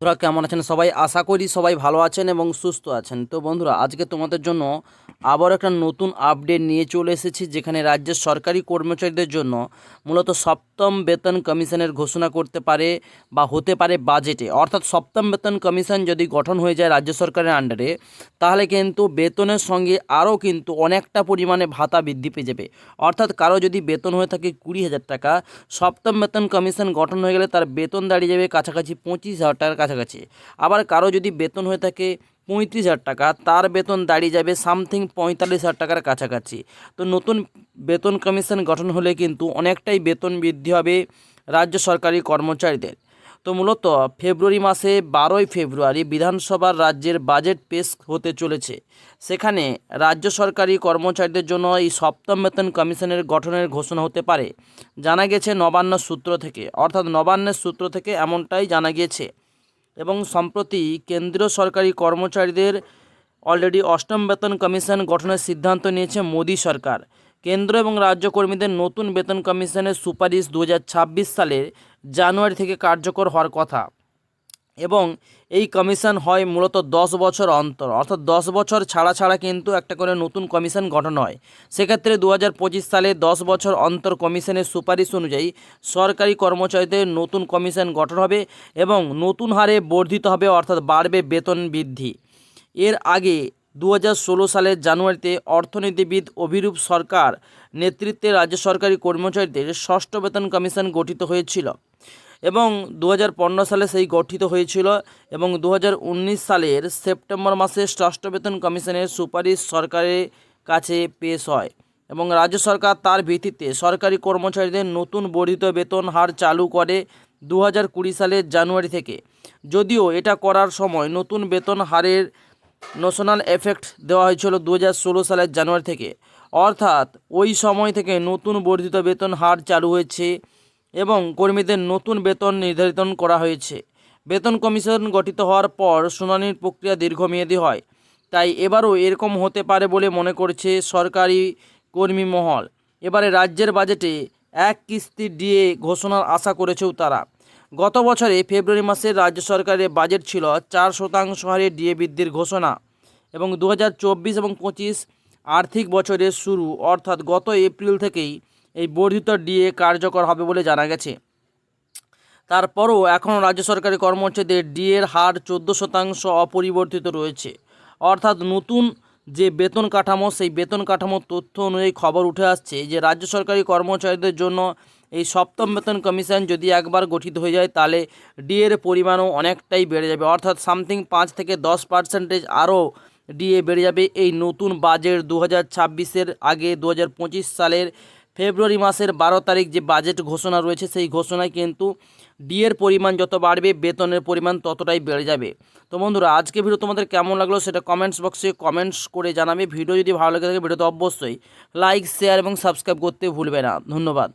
বন্ধুরা, কেমন আছেন সবাই? আশা করি সবাই ভালো আছেন এবং সুস্থ আছেন। তো বন্ধুরা, আজকে তোমাদের জন্য আবার একটা নতুন আপডেট নিয়ে চলে এসেছি, যেখানে রাজ্যের সরকারি কর্মচারীদের জন্য মূলত সপ্তম বেতন কমিশনের ঘোষণা করতে পারে বা হতে পারে বাজেটে অর্থাৎ সপ্তম বেতন কমিশন যদি গঠন হয়ে যায় রাজ্য সরকারের আন্ডারে তাহলে কিন্তু বেতনের সঙ্গে আরও কিন্তু অনেকটা পরিমাণে ভাতা বৃদ্ধি পেয়ে যাবে। অর্থাৎ কারও যদি বেতন হয়ে থাকে কুড়ি হাজার টাকা, সপ্তম বেতন কমিশন গঠন হয়ে গেলে তার বেতন দাঁড়িয়ে যাবে কাছাকাছি পঁচিশ হাজার টাকার কাছাকাছি। আবার কারও যদি বেতন হয়ে থাকে পঁয়ত্রিশ হাজার টাকা, তার বেতন দাঁড়িয়ে যাবে সামথিং পঁয়তাল্লিশ হাজার টাকার কাছাকাছি। তো নতুন বেতন কমিশন গঠন হলে কিন্তু অনেকটাই বেতন বৃদ্ধি হবে রাজ্য সরকারি কর্মচারীদের। তো মূলত ফেব্রুয়ারি মাসে বারোই ফেব্রুয়ারি বিধানসভার রাজ্যের বাজেট পেশ হতে চলেছে। সেখানে রাজ্য সরকারি কর্মচারীদের জন্য এই সপ্তম বেতন কমিশনের গঠনের ঘোষণা হতে পারে। জানা গেছে নবান্ন সূত্র থেকে, অর্থাৎ নবান্নের সূত্র থেকে এমনটাই জানা গিয়েছে। এবং সম্প্রতি কেন্দ্রীয় সরকারি কর্মচারীদের অলরেডি অষ্টম বেতন কমিশন গঠনের সিদ্ধান্ত নিয়েছে মোদী সরকার। কেন্দ্র এবং রাজ্য কর্মীদের নতুন বেতন কমিশনের সুপারিশ দু হাজার ছাব্বিশ সালের জানুয়ারি থেকে কার্যকর হওয়ার কথা। এবং এই কমিশন হয় মূলত দশ বছর অন্তর। অর্থাৎ দশ বছর ছাড়া ছাড়া কিন্তু একটা করে নতুন কমিশন গঠন হয়। সেক্ষেত্রে দু পঁচিশ সালে দশ বছর অন্তর কমিশনের সুপারিশ অনুযায়ী সরকারি কর্মচারীদের নতুন কমিশন গঠন হবে এবং নতুন হারে বর্ধিত হবে, অর্থাৎ বাড়বে বেতন বৃদ্ধি। এর আগে দু হাজার ষোলো সালের জানুয়ারিতে অর্থনীতিবিদ অভিরূপ সরকার নেতৃত্বে রাজ্য সরকারি কর্মচারীদের ষষ্ঠ বেতন কমিশন গঠিত হয়েছিল। এবং দু হাজার পনেরো সালে সেই গঠিত হয়েছিল এবং দু হাজার উনিশ সালের সেপ্টেম্বর মাসে ষষ্ঠ বেতন কমিশনের সুপারিশ সরকারের কাছে পেশ হয় এবং রাজ্য সরকার তার ভিত্তিতে সরকারি কর্মচারীদের নতুন বর্ধিত বেতন হার চালু করে দু কুড়ি সালের জানুয়ারি থেকে। যদিও এটা করার সময় নতুন বেতন হারের ন্যাশনাল এফেক্ট দেওয়া হয়েছিল দু হাজার ষোলো সালের জানুয়ারি থেকে। অর্থাৎ ওই সময় থেকে নতুন বর্ধিত বেতন হার চালু হয়েছে এবং কর্মীদের নতুন বেতন নির্ধারিত করা হয়েছে। বেতন কমিশন গঠিত হওয়ার পর শুনানির প্রক্রিয়া দীর্ঘমেয়াদী হয়। তাই এবারও এরকম হতে পারে বলে মনে করছে সরকারি কর্মী মহল। এবারে রাজ্যের বাজেটে এক কিস্তি ডিএ ঘোষণার আশা করেছেও তারা। গত বছরে ফেব্রুয়ারি মাসে রাজ্য সরকারের বাজেট ছিল চার শতাংশ হারে ডিএ বৃদ্ধির ঘোষণা এবং দু হাজার চব্বিশ এবং পঁচিশ আর্থিক বছরের শুরু অর্থাৎ গত এপ্রিল থেকেই এই বর্ধিত ডিএ কার্যকর হবে বলে জানা গেছে। তারপরও এখনও রাজ্য সরকারি কর্মচারীদের ডিএর হার চোদ্দ শতাংশ অপরিবর্তিত রয়েছে। অর্থাৎ নতুন যে বেতন কাঠামো, সেই বেতন কাঠামোর তথ্য অনুযায়ী খবর উঠে আসছে যে, রাজ্য সরকারি কর্মচারীদের জন্য এই সপ্তম বেতন কমিশন যদি একবার গঠিত হয়ে যায়, তাহলে ডিএর পরিমাণও অনেকটাই বেড়ে যাবে। অর্থাৎ সামথিং পাঁচ থেকে দশ পার্সেন্টেজ আরও ডিএ বেড়ে যাবে। এই নতুন বাজেট দু হাজার আগে দু হাজার পঁচিশ সালের ফেব্রুয়ারি মাসের বারো তারিখ যে বাজেট ঘোষণা রয়েছে, সেই ঘোষণায় কিন্তু ডিএর পরিমাণ যত বাড়বে, বেতনের পরিমাণ ততটাই বেড়ে যাবে। তো বন্ধুরা আজকে ভিডিও তোমাদের কেমন লাগল সেটা কমেন্টস বক্সে কমেন্টস করে জানাবে। ভিডিও যদি ভালো লাগে থাকে, ভিডিওতে অবশ্যই লাইক শেয়ার এবং সাবস্ক্রাইব করতে ভুলবে না। ধন্যবাদ।